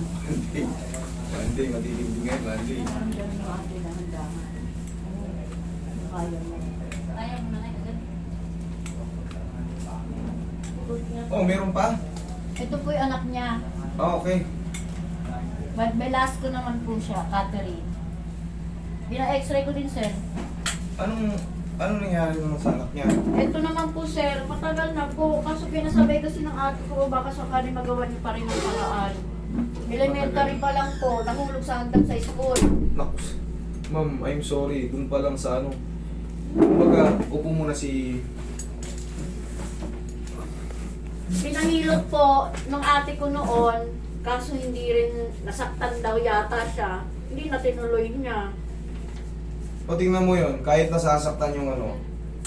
Monday. Monday, matitindi ngayon, Monday. Oh, meron pa? Ito po yung anak niya. Oh, okay. But Velasco naman po siya, Catherine. Bina-x-ray ko din, sir. Anong, anong nangyari naman sa anak niya? Ito naman po, sir. Matagal na po. Kaso pinasabay kasi ng ate ko, baka sakali magawa niyo pa rin ang paraan. Elementary pa lang po. Nahulog sa hagdan sa school. Nakus. Ma'am, I'm sorry. Doon pa lang sa ano. Kumbaga, upo muna si... Pinahilot po ng ate ko noon. Kaso hindi rin nasaktan daw yata siya. Hindi na tinuloy niya. O tingnan mo yon kahit nasasaktan yung ano,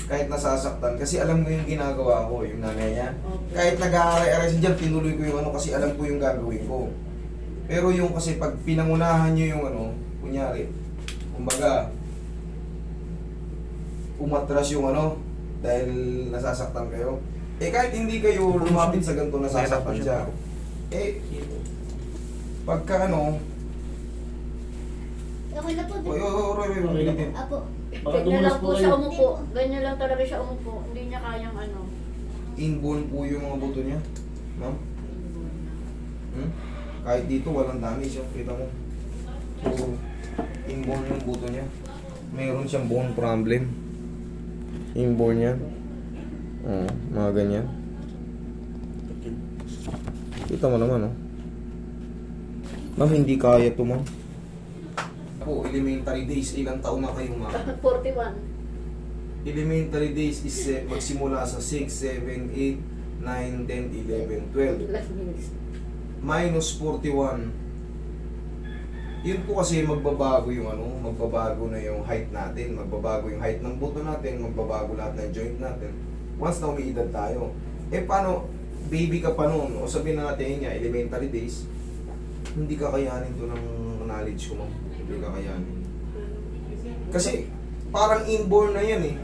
kahit nasasaktan, kasi alam ko yung ginagawa ko, yung nanay niya. Okay. Kahit nag-aaray-aray siya dyan, tinuloy ko yung ano kasi alam ko yung gagawin ko. Pero yung kasi pag pinangunahan nyo yung ano, kunyari, kumbaga, umatras yung ano, dahil nasasaktan kayo. Eh kahit hindi kayo lumapit sa ganito nasasaktan siya. Eh, pagka ano, Okay na po. oy, oy, oy, oy, oy, oy, Apo. Baka Ganyan lang po po siya kayo. umupo. Ganyan lang talaga siya umupo. Hindi niya kayang ano. inborn po yung mga buto niya. Ma'am? Hmm? Kahit dito, walang damage. Yung kita mo. Puro inborn yung buto niya. Meron siyang bone problem. Inborn yan. Oo, mga ganyan. Kita mo naman, oh. Ma'am, hindi kaya to, ma'am. Ako, elementary days, ilang taon na kayo, ma'am? 41. Elementary days is eh, magsimula sa 6, 7, 8, 9, 10, 11, 12. Last minutes. Minus 41. Yun po kasi magbabago yung ano, magbabago na yung height natin, magbabago yung height ng buto natin, magbabago lahat ng joint natin. Once na umiidad tayo. Eh paano, baby ka pa noon, o sabihin na natin niya, elementary days, hindi ka kayanin to ng knowledge ko, ma'am. Hindi ka kayanin. Kasi parang inborn na yan eh.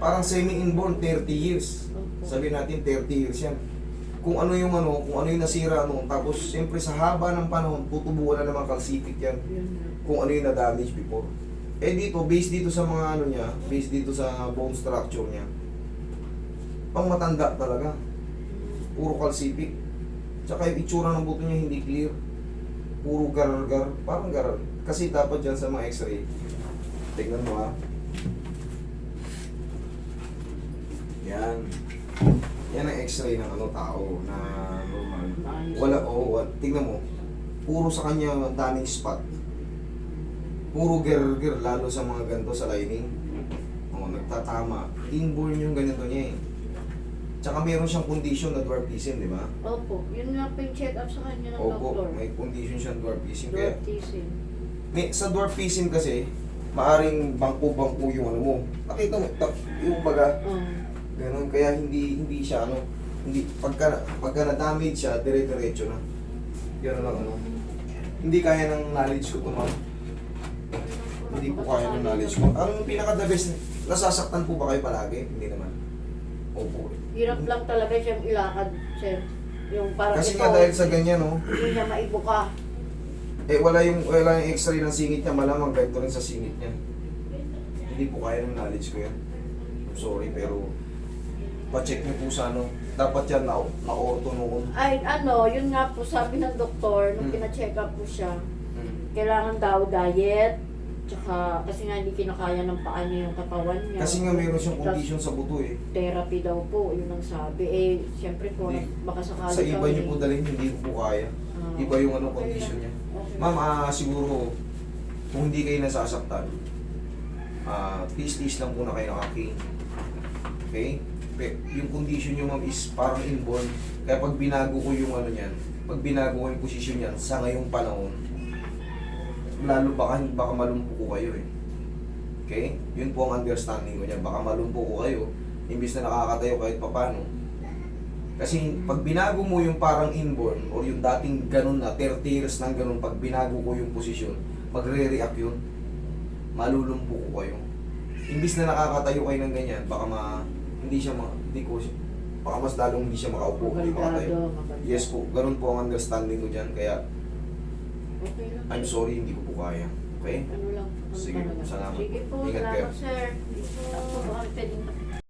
Parang semi-inborn 30 years. Sabi natin 30 years yan. Kung ano yung ano, kung ano yung nasira ano, tapos siyempre sa haba ng panahon, tutubuan na naman calcific yan. Kung ano yung na-damage before. Eh dito, based dito sa mga ano niya, based dito sa bone structure niya, pang matanda talaga. Puro calcific. Tsaka yung itsura ng buto niya hindi clear. Puro garar-gar, parang garar. Kasi dapat dyan sa mga x-ray, tignan mo ha. Yan. Yan ang x-ray ng ano tao na normal. Wala, oh, what, tignan mo. Puro sa kanya daming spot. Puro ger-ger, lalo sa mga ganito sa lining. Oh, nagtatama. Inborn yung ganito niya eh. Tsaka meron siyang condition na dwarfism, di ba? Opo. Yun nga po yung check-up sa kanya ng Opo, doktor. may condition siyang dwarfism. Kaya, Dwarfism. may, sa dwarfism kasi, maaring bangko-bangko yung ano mo. Nakita mo, ta- yung baga, Um, Ganun, kaya hindi hindi siya ano, hindi pagka pagka na-damage siya, dire-diretso na. Ganun lang ano. Hindi kaya ng knowledge ko to, ma'am. Hindi po kaya ng knowledge ko. Ang pinaka the best, nasasaktan po ba kayo palagi? Hindi naman. Opo. hirap lang talaga siyang ilakad, sir. Yung parang Kasi ito, nga dahil sa ganyan, no, hindi niya maibuka. eh wala yung wala yung x-ray ng singit niya, malamang ganito rin sa singit niya. Hindi po kaya ng knowledge ko yan. I'm sorry, pero pa-check niyo po sa ano, dapat yan na, na-orto noon. Ay, ano, yun nga po sabi ng doktor, nung Hmm. pina-check up po siya, Hmm. kailangan daw diet, tsaka kasi nga hindi kinakaya ng paa niya yung katawan niya. Kasi nga meron siyang condition sa buto eh. Therapy daw po, yun ang sabi. Eh, siyempre po, Hindi. baka sakali Sa iba kami. niyo po dalhin, hindi ko po kaya. Ah, Iba yung ano condition niya. Okay Ma'am, ah, siguro, kung hindi kayo nasasaktan, ah, tis-tis lang po na kayo nakaki. Okay? Pe- Yung condition niyo ma'am is parang inborn. Kaya pag binago ko yung ano niyan, pag binago ko yung posisyon niyan sa ngayong panahon, lalo baka, baka malumpo ko kayo eh. Okay? Yun po ang understanding ko niya. Baka malumpo ko kayo, imbis na nakakatayo kahit papano. Kasi pag binago mo yung parang inborn or yung dating ganun na 30 years nang ganun, pag binago ko yung posisyon, magre-react yun. Malulumpo ko kayo. Imbis na nakakatayo kayo ng ganyan, baka ma, hindi siya ma, hindi ko siya, baka mas lalong hindi siya makaupo. Magandado, maganda. Yes po, ganun po ang understanding ko dyan. Kaya, Okay lang. I'm sorry, hindi ko po kaya. Okay? Ano lang po Sige, salamat. Sige po, Ingat kayo. salamat sir. Hindi po, baka pwedeng